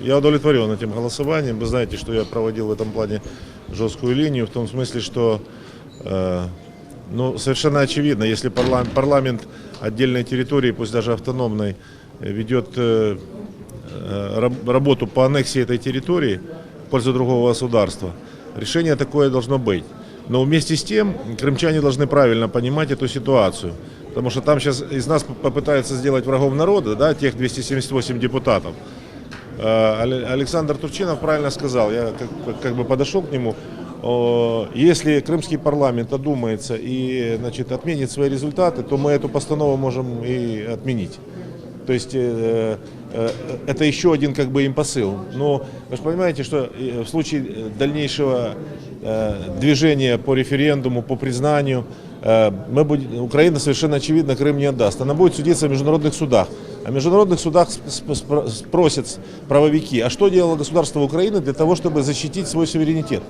Я удовлетворен этим голосованием. Вы знаете, что я проводил в этом плане жесткую линию, в том смысле, что э, ну, совершенно очевидно, если парламент, парламент отдельной территории, пусть даже автономной, ведет э, э, раб- работу по аннексии этой территории в пользу другого государства, решение такое должно быть. Но вместе с тем крымчане должны правильно понимать эту ситуацию. Потому что там сейчас из нас попытаются сделать врагов народа, да, тех 278 депутатов. Э, Але- Александр Турчинов правильно сказал, я как, бы подошел к нему. Если крымский парламент одумается и значит, отменит свои результаты, то мы эту постанову можем и отменить. То есть э, э, это еще один как бы им посыл. Но вы же понимаете, что э, в случае э, дальнейшего э, движения по референдуму, по признанию, э, мы будем, Украина совершенно очевидно Крым не отдаст. Она будет судиться в международных судах. В международных судах сп- сп- спро- спросят правовики, а что делало государство Украины для того, чтобы защитить свой суверенитет?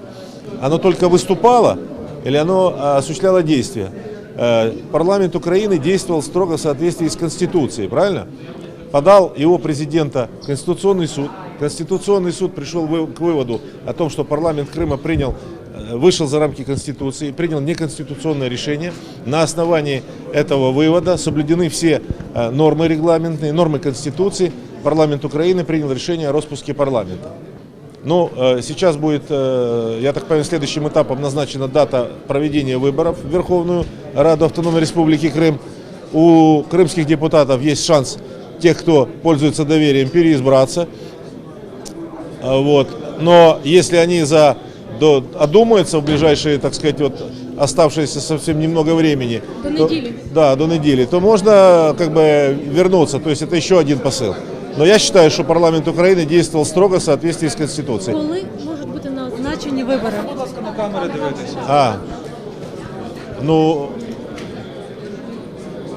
Оно только выступало или оно а, осуществляло действия? Э, Парламент Украины действовал строго в соответствии с Конституцией, правильно? Подал его президента Конституционный суд. Конституционный суд пришел к выводу о том, что парламент Крыма принял, вышел за рамки Конституции, принял неконституционное решение. На основании этого вывода соблюдены все э, нормы регламентные, нормы Конституции. Парламент Украины принял решение о распуске парламента. Ну, э, сейчас будет, э, я так понимаю, следующим этапом назначена дата проведения выборов в Верховную Раду Автономной Республики Крым. У крымских депутатов есть шанс тех, кто пользуется доверием, переизбраться. Вот. Но если они за, до, одумаются в ближайшие, так сказать, вот оставшееся совсем немного времени, До то- недели. да, до недели, то можно как бы вернуться. То есть это еще один посыл. Но я считаю, что парламент Украины действовал строго в соответствии с Конституцией. Коли можуть бути назначені вибори? Будь ласка, на камери дивитися. А, ну,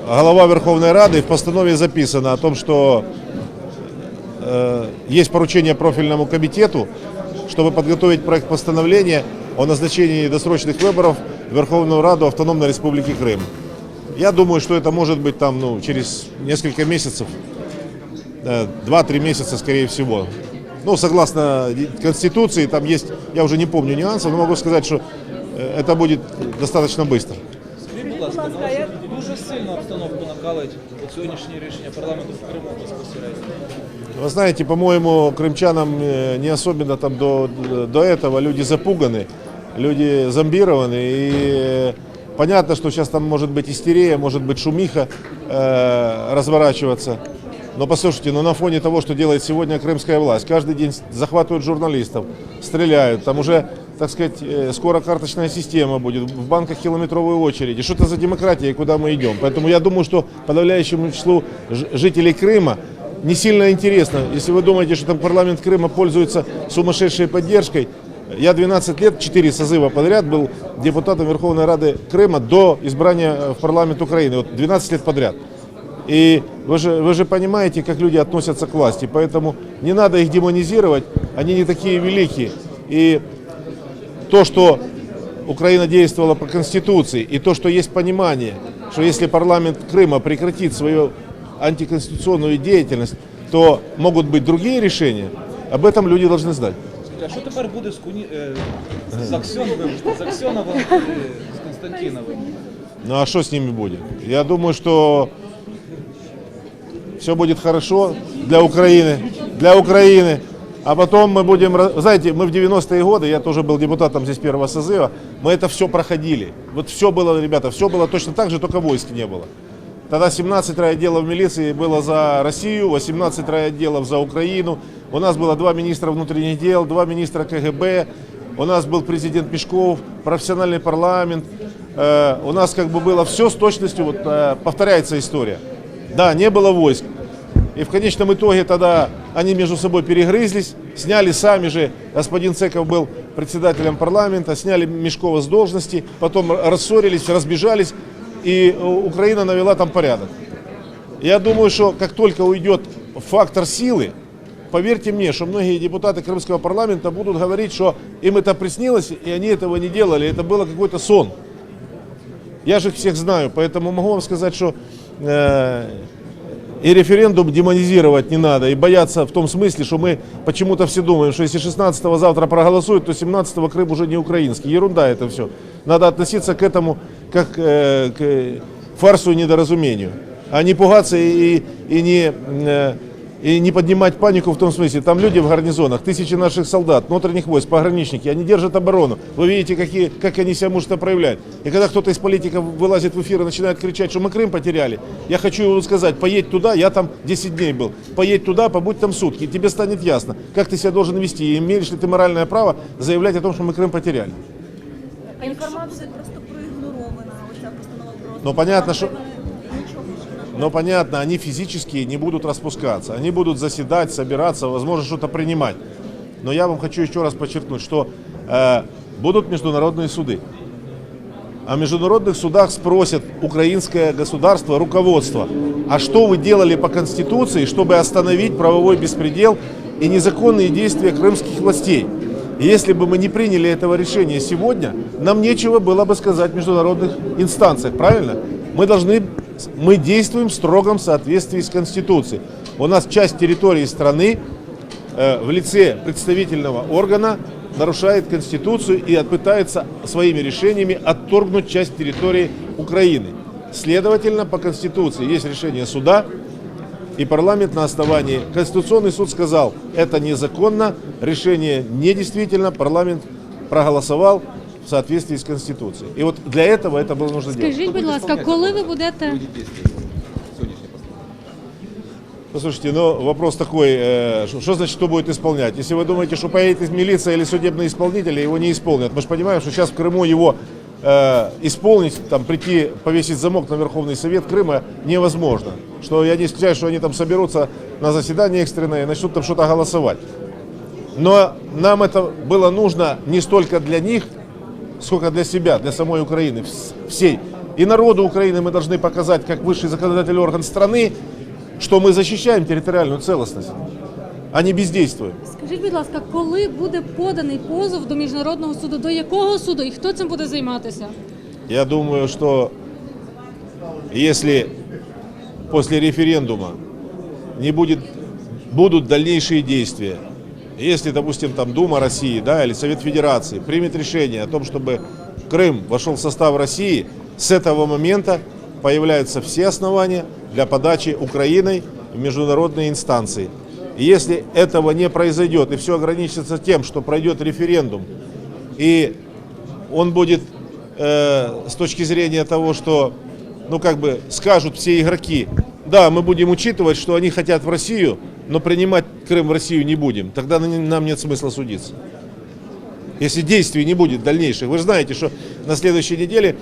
голова Верховной Рады в постанове записано о том, что э, есть поручение профильному комитету, чтобы подготовить проект постановления о назначении досрочных выборов в Верховную Раду Автономной Республики Крым. Я думаю, что это может быть там, ну, через несколько месяцев, э, 2-3 месяца, скорее всего. Ну, согласно Конституции, там есть, я уже не помню нюансов, но могу сказать, что э, это будет достаточно быстро Скажіть, будь ласка, ну, дуже сильно обстановку накалить от сьогоднішнє рішення парламенту в Криму безпосередньо. Вы знаете, по-моему, крымчанам э, не особенно там до, до этого люди запуганы, люди зомбированы. И э, понятно, что сейчас там может быть истерия, может быть шумиха э, разворачиваться. Но послушайте, ну на фоне того, что делает сегодня крымская власть, каждый день захватывают журналистов, стреляют, там уже, так сказать, э, скоро карточная система будет, в банках километровые очереди. Что это за демократия и куда мы идем? Поэтому я думаю, что подавляющему числу жителей Крыма не сильно интересно. Если вы думаете, что там парламент Крыма пользуется сумасшедшей поддержкой, я 12 лет, 4 созыва подряд был депутатом Верховной Рады Крыма до избрания э, в парламент Украины. Вот 12 лет подряд. И вы же, вы же понимаете, как люди относятся к власти, поэтому не надо их демонизировать, они не такие великие. И то, что Украина действовала по Конституции, и то, что есть понимание, что если парламент Крыма прекратит свою антиконституционную деятельность, то могут быть другие решения, об этом люди должны знать. Скажіть, А що тепер буде з Куні... е, з Аксьон, вибачте, з Аксьоновим і з Константіновим? Ну а что с ними будет? Я думаю, что все будет хорошо для Украины, для Украины. А потом мы будем, знаете, мы в 90-е годы, я тоже был депутатом здесь первого созыва, мы это все проходили. Вот все было, ребята, все было точно так же, только войск не было. Тогда 17 райотделов милиции было за Россию, 18 райотделов за Украину. У нас было два министра внутренних дел, два министра КГБ. У нас был президент Мешков, профессиональный парламент. Э, у нас как бы было все с точностью, вот э, повторяется история. Да, не было войск. И в конечном итоге тогда они между собой перегрызлись, сняли сами же, господин Цеков был председателем парламента, сняли Мешкова с должности, потом рассорились, разбежались, и Украина навела там порядок. Я думаю, что как только уйдет фактор силы, поверьте мне, что многие депутаты Крымского парламента будут говорить, что им это приснилось, и они этого не делали, это было какой-то сон. Я же их всех знаю, поэтому могу вам сказать, что э, И референдум демонизировать не надо, и бояться в том смысле, что мы почему-то все думаем, что если 16 завтра проголосуют, то 17 Крым уже не украинский. Ерунда это все. Надо относиться к этому как э, к фарсу и недоразумению, а не пугаться и, и, не, э, и не поднимать панику в том смысле. Там люди в гарнизонах, тысячи наших солдат, внутренних войск, пограничники, они держат оборону. Вы видите, какие, как они себя может проявлять. И когда кто-то из политиков вылазит в эфир и начинает кричать, что мы Крым потеряли, я хочу ему сказать, поедь туда, я там 10 дней был, поедь туда, побудь там сутки, и тебе станет ясно, как ты себя должен вести, и имеешь ли ты моральное право заявлять о том, что мы Крым потеряли. А інформація просто проігнорована. Оця постанова про Ну, понятно, що- нічого не Но понятно, они физически не будут распускаться. Они будут заседать, собираться, возможно, что-то принимать. Но я вам хочу еще раз подчеркнуть, что э, будут международные суды. О международных судах спросят украинское государство, руководство, а что вы делали по Конституции, чтобы остановить правовой беспредел и незаконные действия крымских властей? Если бы мы не приняли этого решения сегодня, нам нечего было бы сказать в международных инстанциях, правильно? Мы должны, мы действуем в строгом соответствии с Конституцией. У нас часть территории страны э, в лице представительного органа нарушает Конституцию и пытается своими решениями отторгнуть часть территории Украины. Следовательно, по Конституции есть решение суда, и парламент на основании, Конституционный суд сказал, это незаконно, решение недействительно, парламент проголосовал в соответствии с Конституцией. И вот для этого это было нужно делать. Скажіть, будь ласка, коли ви будете Послушайте, ну вопрос такой, э, что, что значит, кто будет исполнять? Если вы думаете, что поедет милиция или судебные исполнители, его не исполнят. Мы же понимаем, что сейчас в Крыму его э, исполнить, там прийти, повесить замок на Верховный Совет Крыма невозможно. Что я не исключаю, что они там соберутся на заседание экстренное и начнут там что-то голосовать. Но нам это было нужно не столько для них, сколько для себя, для самой Украины, вс- всей. И народу Украины мы должны показать, как высший законодательный орган страны, что мы защищаем территориальную целостность, а не бездействуем. скажіть, будь ласка, коли буде поданий позов до міжнародного суду? До якого суду і хто цим буде займатися? Я думаю, что если после референдума не будет, будут дальнейшие действия, если, допустим, там Дума России да, или Совет Федерации примет решение о том, чтобы Крым вошел в состав России, с этого момента появляются все основания для подачи Украиной в международные инстанции. И если этого не произойдет, и все ограничится тем, что пройдет референдум, и он будет э, с точки зрения того, что, ну как бы скажут все игроки, да, мы будем учитывать, что они хотят в Россию, но принимать Крым в Россию не будем. Тогда на- нам нет смысла судиться. Если действий не будет дальнейших. Вы же знаете, что на следующей неделе,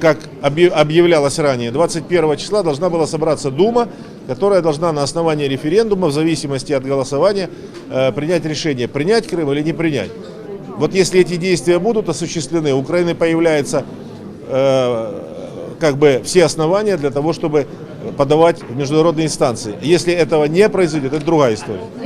как объ- объявлялось ранее, 21 числа должна была собраться Дума, которая должна на основании референдума, в зависимости от голосования, э, принять решение, принять Крым или не принять. Вот если эти действия будут осуществлены, у Украины появляется э, как бы все основания для того, чтобы подавать в международные инстанции. Если этого не произойдет, это другая история.